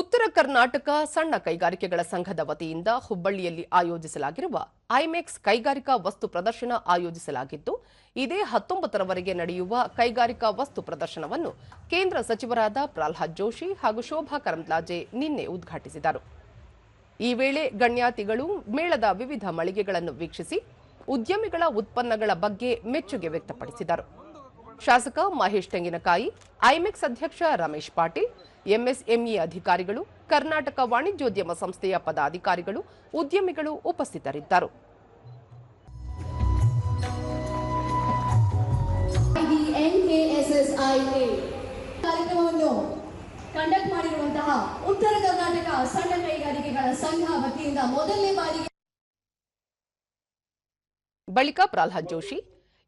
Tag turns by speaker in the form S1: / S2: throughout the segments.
S1: ಉತ್ತರ ಕರ್ನಾಟಕ ಸಣ್ಣ ಕೈಗಾರಿಕೆಗಳ ಸಂಘದ ವತಿಯಿಂದ ಹುಬ್ಬಳ್ಳಿಯಲ್ಲಿ ಆಯೋಜಿಸಲಾಗಿರುವ ಐಮೆಕ್ಸ್ ಕೈಗಾರಿಕಾ ವಸ್ತು ಪ್ರದರ್ಶನ ಆಯೋಜಿಸಲಾಗಿದ್ದು, ಇದೇ ಹತ್ತೊಂಬತ್ತರವರೆಗೆ ನಡೆಯುವ ಕೈಗಾರಿಕಾ ವಸ್ತು ಪ್ರದರ್ಶನವನ್ನು ಕೇಂದ್ರ ಸಚಿವರಾದ ಪ್ರಹ್ಲಾದ್ ಜೋಶಿ ಹಾಗೂ ಶೋಭಾ ಕರಂದ್ಲಾಜೆ ನಿನ್ನೆ ಉದ್ಘಾಟಿಸಿದರು. ಈ ವೇಳೆ ಗಣ್ಯಾತಿಗಳು ಮೇಳದ ವಿವಿಧ ಮಳಿಗೆಗಳನ್ನು ವೀಕ್ಷಿಸಿ, ಉದ್ಯಮಿಗಳ ಉತ್ಪನ್ನಗಳ ಬಗ್ಗೆ ಮೆಚ್ಚುಗೆ ವ್ಯಕ್ತಪಡಿಸಿದರು. ಶಾಸಕ ಮಹೇಶ್ ತೆಂಗಿನಕಾಯಿ ಐಮೆಕ್ಸ್ ಅಧ್ಯಕ್ಷ ರಮೇಶ್ ಪಾಟೀಲ್ ಎಂಎಸ್ಎಂಇ ಅಧಿಕಾರಿಗಳು ಕರ್ನಾಟಕ ವಾಣಿಜ್ಯೋದ್ಯಮ ಸಂಸ್ಥೆಯ ಪದಾಧಿಕಾರಿಗಳು ಉದ್ಯಮಿಗಳು ಉಪಸ್ಥಿತರಿದ್ದರು.
S2: NKSSIA ಕಾರ್ಯಕ್ರಮವನ್ನು ಕಂಡಕ್ಟ್ ಮಾಡಿರುವಂತಹ ಉತ್ತರ ಕರ್ನಾಟಕ ಸಣ್ಣ ಕೈಗಾರಿಕೆಗಳ ಸಂಘ ವತಿಯಿಂದ ಮೊದಲನೇ ಬಾರಿಗೆ
S1: ಬಳಿಕ ಪ್ರಹ್ಲಾದ್ ಜೋಶಿ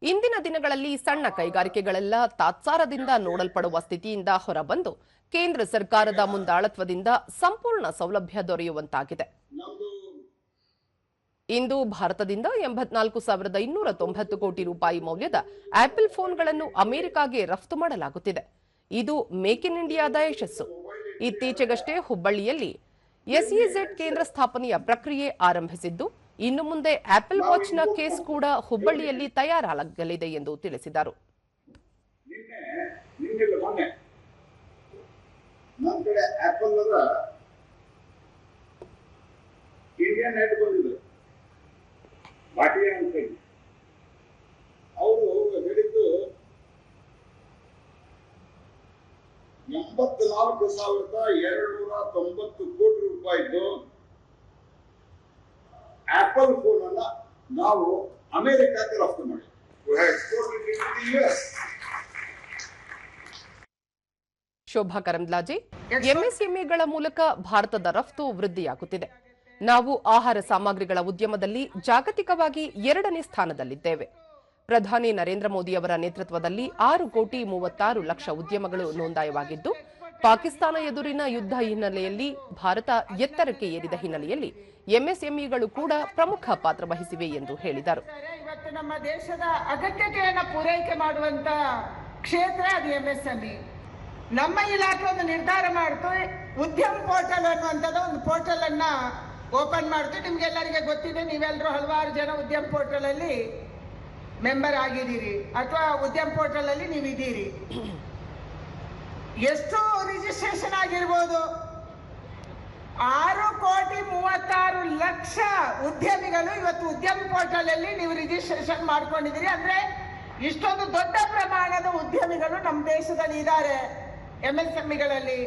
S1: ಇಂದಿನ ದಿನಗಳಲ್ಲಿ ಸಣ್ಣ ಕೈಗಾರಿಕೆಗಳೆಲ್ಲ ತಾತ್ಸಾರದಿಂದ ನೋಡಲ್ಪಡುವ ಸ್ಥಿತಿಯಿಂದ ಹೊರಬಂದು ಕೇಂದ್ರ ಸರ್ಕಾರದ ಮುಂದಾಳತ್ವದಿಂದ ಸಂಪೂರ್ಣ ಸೌಲಭ್ಯ ದೊರೆಯುವಂತಾಗಿದೆ. ಇಂದು ಭಾರತದಿಂದ ಎಂಬತ್ನಾಲ್ಕು ಸಾವಿರದ ಇನ್ನೂರ ತೊಂಬತ್ತು ಕೋಟಿ ರೂಪಾಯಿ ಮೌಲ್ಯದ ಆಪಲ್ ಫೋನ್ಗಳನ್ನು ಅಮೆರಿಕಾಗೆ ರಫ್ತು ಮಾಡಲಾಗುತ್ತಿದೆ. ಇದು ಮೇಕ್ ಇನ್ ಇಂಡಿಯಾದ ಯಶಸ್ಸು. ಇತ್ತೀಚೆಗಷ್ಟೇ ಹುಬ್ಬಳ್ಳಿಯಲ್ಲಿ ಎಸ್ಇಝೆಡ್ ಕೇಂದ್ರ ಸ್ಥಾಪನೆಯ ಪ್ರಕ್ರಿಯೆ ಆರಂಭಿಸಿದ್ದು ಇನ್ನು ಮುಂದೆ ಆಪಲ್ ವಾಚ್ನ ಕೇಸ್ ಕೂಡ ಹುಬ್ಬಳ್ಳಿಯಲ್ಲಿ ತಯಾರಾಗಲಿದೆ ಎಂದು ತಿಳಿಸಿದರು.
S3: ಎಂಬತ್ನಾಲ್ಕು ಸಾವಿರದ ಎರಡು ನೂರ ತೊಂಬತ್ತು ಕೋಟಿ ರೂಪಾಯಿದ್ದು ಆಪಲ್ ಫೋನ್ ಅನ್ನ ನಾವು ಅಮೆರಿಕಕ್ಕೆ ರಫ್ತು ಮಾಡಿ
S1: ಶೋಭಾ ಕರಂದ್ಲಾಜೆ ಎಂಎಸ್ಎಂಇಗಳ ಮೂಲಕ ಭಾರತದ ರಫ್ತು ವೃದ್ಧಿಯಾಗುತ್ತಿದೆ. ನಾವು ಆಹಾರ ಸಾಮಗ್ರಿಗಳ ಉದ್ಯಮದಲ್ಲಿ ಜಾಗತಿಕವಾಗಿ ಎರಡನೇ ಸ್ಥಾನದಲ್ಲಿದ್ದೇವೆ. ಪ್ರಧಾನಿ ನರೇಂದ್ರ ಮೋದಿ ಅವರ ನೇತೃತ್ವದಲ್ಲಿ ಆರು ಕೋಟಿ ಮೂವತ್ತಾರು ಲಕ್ಷ ಉದ್ಯಮಗಳು ನೋಂದಾಯವಾಗಿದ್ದು ಪಾಕಿಸ್ತಾನ ಎದುರಿನ ಯುದ್ಧ ಹಿನ್ನೆಲೆಯಲ್ಲಿ ಭಾರತ ಎತ್ತರಕ್ಕೆ ಏರಿದ ಹಿನ್ನೆಲೆಯಲ್ಲಿ ಎಂಎಸ್ಎಂಇಗಳು ಕೂಡ ಪ್ರಮುಖ ಪಾತ್ರ ವಹಿಸಿವೆ ಎಂದು ಹೇಳಿದರು.
S4: ಇವತ್ತು ನಮ್ಮ ದೇಶದ ಅಗತ್ಯತೆಯನ್ನು ಪೂರೈಕೆ ಮಾಡುವಂತ ಕ್ಷೇತ್ರ ಅದು ಎಂಎಸ್ಎಂಇ. ನಮ್ಮ ಇಲಾಖೆ ಒಂದು ನಿರ್ಧಾರ ಮಾಡ್ತು, ಉದ್ಯಮ ಪೋರ್ಟಲ್ ಅನ್ನುವಂಥದ್ದು ಒಂದು ಪೋರ್ಟಲ್ ಅನ್ನ ಓಪನ್ ಮಾಡ್ತು. ನಿಮ್ಗೆಲ್ಲರಿಗೆ ಗೊತ್ತಿದೆ ನೀವೆಲ್ಲರೂ ಹಲವಾರು ಜನ ಉದ್ಯಮ ಪೋರ್ಟಲ್ ಅಲ್ಲಿ ಮೆಂಬರ್ ಆಗಿದ್ದೀರಿ. ಅಥವಾ ಉದ್ಯಮ ಪೋರ್ಟಲ್ ಅಲ್ಲಿ ನೀವು ಇದ್ದೀರಿ ಎಷ್ಟು ರಿಜಿಸ್ಟ್ರೇಷನ್ ಆಗಿರ್ಬೋದು. ಆರು ಕೋಟಿ ಮೂವತ್ತಾರು ಲಕ್ಷ ಉದ್ಯಮಿಗಳು ಇವತ್ತು ಉದ್ಯಮ ಪೋರ್ಟಲ್ ಅಲ್ಲಿ ನೀವು ರಿಜಿಸ್ಟ್ರೇಷನ್ ಮಾಡ್ಕೊಂಡಿದ್ದೀರಿ. ಅಂದ್ರೆ ಇಷ್ಟೊಂದು ದೊಡ್ಡ ಪ್ರಮಾಣದ ಉದ್ಯಮಿಗಳು ನಮ್ಮ ದೇಶದಲ್ಲಿ ಇದ್ದಾರೆ. M S ಎಂಇಗಳಲ್ಲಿ